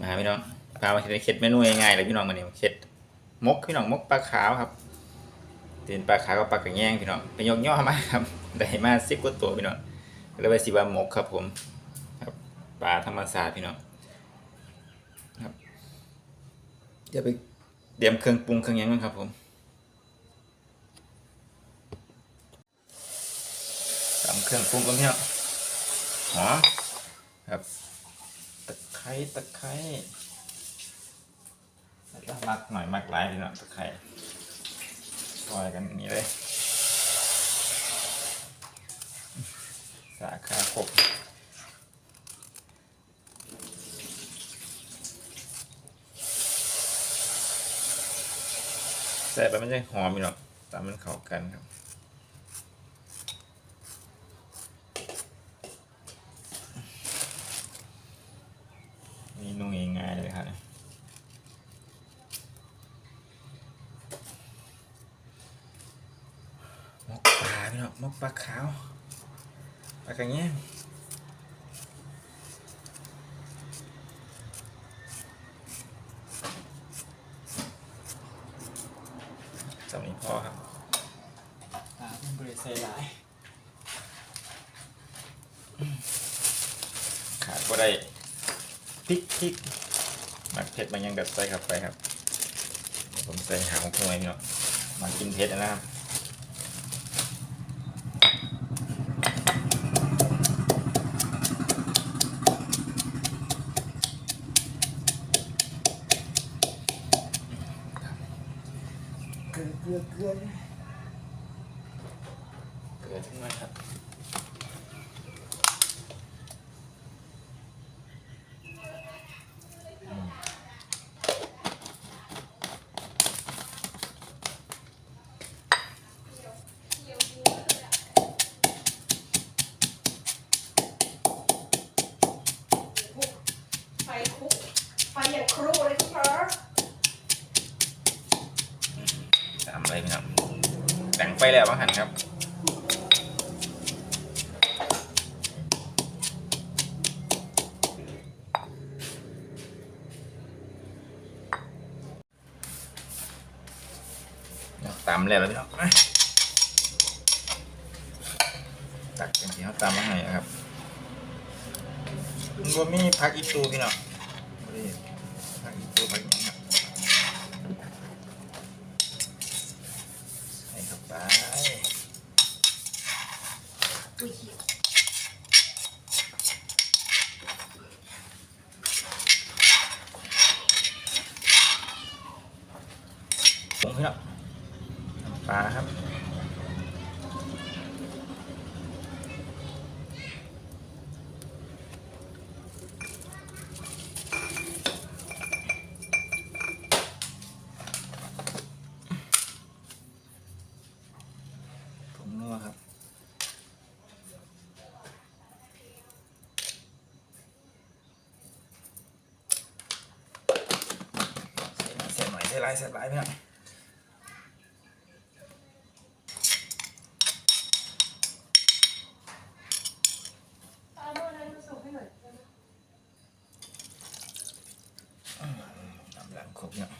มาพี่น้องพามาเค็ดเมนูง่ายๆเลยพี่น้องมาเนี่ยเค็ดมกพี่น้องมกปลาขาวครับตีนปลาขาวกับปลากระแยงพี่น้องไปยกย่อมาครับได้มาสิบกว่าตัวพี่น้องก็เลยไปสิบามกครับผมครับปลาธรรมศาสตร์พี่น้องครับเดี๋ยวไปเตรียมเครื่องปรุงเครื่องหยังกันครับผมตำเครื่องปรุงกันพี่น้องหอมครับ ไคร้ตะไคร้แล้วมักหน่อยมักหลายพี่น้อตะไคร้ซอยกันนี้เลยสาขาครบใส่ไปมันจะหอมพี่น้องตามมันเข้ากันครับ เมนูง่ายๆเลยครับมกปลาพี่ น้องมกปลาขาวปลากระเงี้ยงสำนี้พอครับปลาเป็นบริษัทหลายขาดก็ได้พริกพริกมักเผ็ดมันยังกัดใส่เข้าไปครับเดี๋ยวผมใส่หางของไว้เนาะมากินเผ็ดนะครับ ลือเกลือเกลือเกลือทั้งนั้นครับไฟคุกไฟอย่างครู ตามอะไรพี่น้องแต่งไปแล้วบ้างหันครับตำแล้วแล้วพี่น้องตักอย่างที่เขาตำมาให้ครับมันก็มีผักอีตูพี่น้องบ่ได้ผักอีตูผักหยังครับใส่เข้า ไปอุ้ยผงพี่น้องน้ำปลาครับผงนัวครับ ใส่ หน่อยใส่หลายใส่หลายพี่น้องเอาโน่นนั่นมาส่งให้หน่อยตำหลังครบเนาะ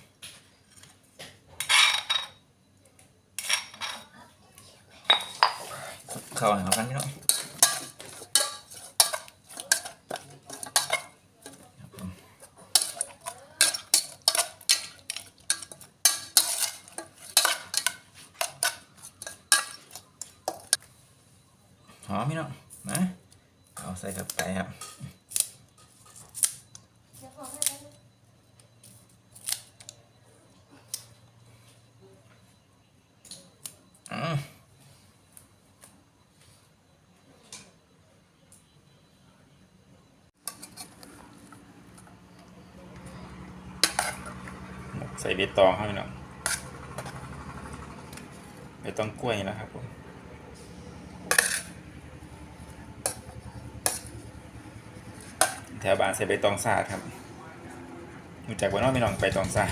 เข้าห้เขากันพี่น้องครับผม หอมพี่น้องนะเอาใส่กับไปครับอืมใส่ใบตองให้หน่อยใบตองกล้วยนะครับผม แถวบ้านใส่ใบตองซาดครับรู้จากว่านอกไม่ลองใบตองซาด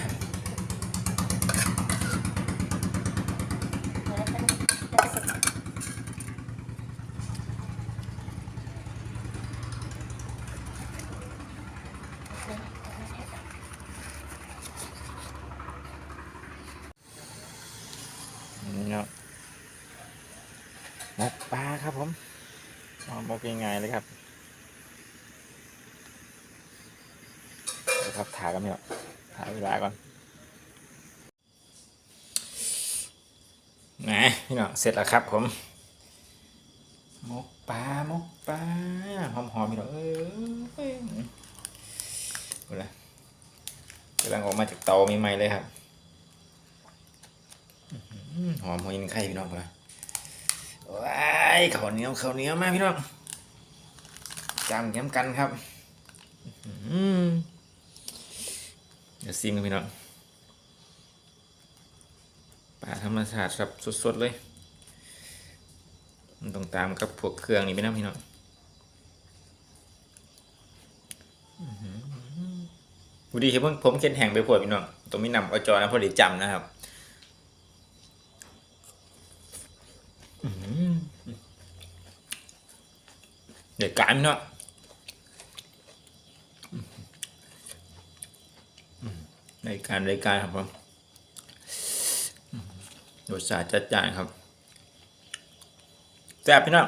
หมกปลาครับผมหมกง่ายๆเลยครับ ครับถ่ายกันพี่น้องถ่ายเวลาก่อนนะพี่น้องเสร็จแล้วครับผมมกปลามกปลาหอมๆพี่น้องเอ้ยดูเลยกำลังออกมาจากเตาใหม่ๆเลยครับอื้อหือหอมหัวยินไข่พี่น้องเลยว้ายข้าวเหนียวข้าวเหนียวมากพี่น้องจำแก้มกันครับ อื้อหือเดี๋ยวซิมกันพี่น้องปลาธรรมชาติครับสดๆเลยมันต้องตามกับพวกเครื่องนี่ไปนะพี่น้องพอดีคือผมผมเข็นแห่งไปพวดพี่น้องตรงนี้นำอจอนะพอดีจำนะครับอื้อหือเด็กการพี่น้องใน การรายการครับผมรสชาติจัดจ้านครับแซ่บพี่น้อง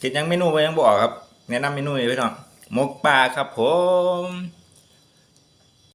คิดยังเมนูไว้ยังบอกครับ แนะนำเมนูเลยพี่น้องหมกปลาครับผม